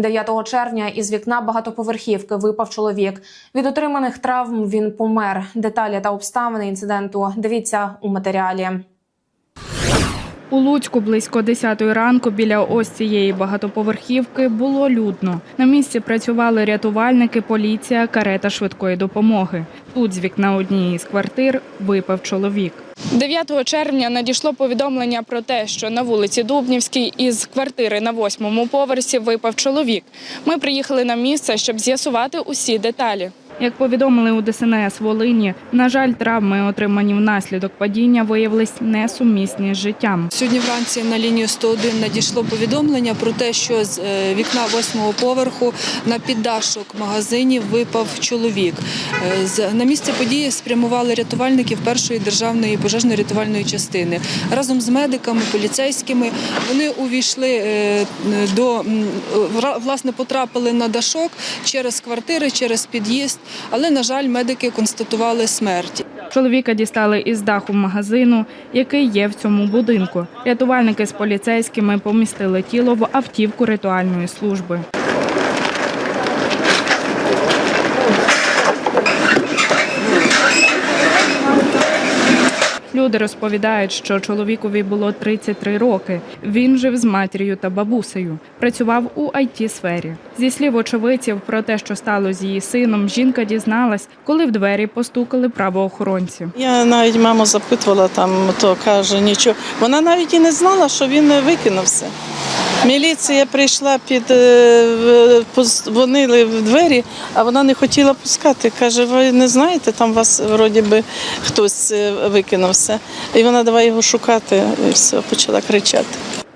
9 червня із вікна багатоповерхівки випав чоловік. Від отриманих травм він помер. Деталі та обставини інциденту дивіться у матеріалі. У Луцьку близько 10 ранку біля ось цієї багатоповерхівки було людно. На місці працювали рятувальники, поліція, карета швидкої допомоги. Тут з вікна однієї з квартир випав чоловік. 9 червня надійшло повідомлення про те, що на вулиці Дубнівській із квартири на восьмому поверсі випав чоловік. Ми приїхали на місце, щоб з'ясувати усі деталі. Як повідомили у ДСНС Волині, на жаль, травми, отримані внаслідок падіння, виявились несумісні з життям. Сьогодні вранці на лінію 101 надійшло повідомлення про те, що з е, вікна восьмого поверху на піддашок магазинів випав чоловік. Е, На місце події спрямували рятувальників першої державної пожежно-рятувальної частини разом з медиками, поліцейськими. Вони увійшли е, до власне потрапили на дашок через квартири, через під'їзд, але на жаль, медики констатували смерть. Чоловіка дістали із даху магазину, який є в цьому будинку. Рятувальники з поліцейськими помістили тіло в автівку ритуальної служби. Люди розповідають, що чоловікові було 33 роки. Він жив з матір'ю та бабусею. Працював у it сфері Зі слів очевидців про те, що стало з її сином, жінка дізналась, коли в двері постукали правоохоронці. Я навіть маму запитувала там, то каже нічого. Вона навіть і не знала, що він викинувся. Міліція прийшла під е, в- позвонили в двері, а вона не хотіла пускати. Каже, ви не знаєте, там вас вроді би хтось е, викинувся. І вона давай його шукати, і все, почала кричати.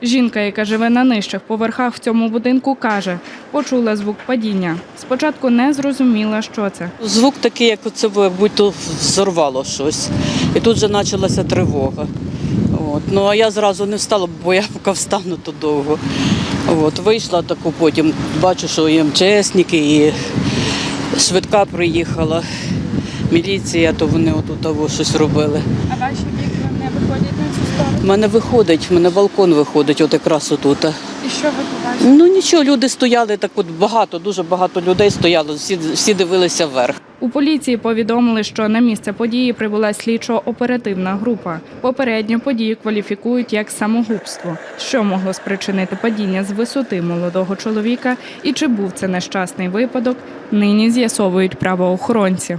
Жінка, яка живе на нижчих поверхах в цьому будинку, каже, почула звук падіння. Спочатку не зрозуміла, що це. Звук такий, як оце ви- будь-то взорвало щось. І тут же почалася тривога. От. Ну а я зразу не встала, бо я поки встану, то довго. От. Вийшла таку потім, бачу, що і МЧСники, і швидка приїхала, міліція, то вони отут того щось робили. А ваші вікна не виходять на цю сторону. У мене виходить, в мене балкон виходить, от якраз отут. Що ви побачили? Ну нічого, люди стояли так от багато, дуже багато людей стояло, всі, всі дивилися вверх. У поліції повідомили, що на місце події прибула слідчо-оперативна група. Попередньо подію кваліфікують як самогубство. Що могло спричинити падіння з висоти молодого чоловіка і чи був це нещасний випадок, нині з'ясовують правоохоронці.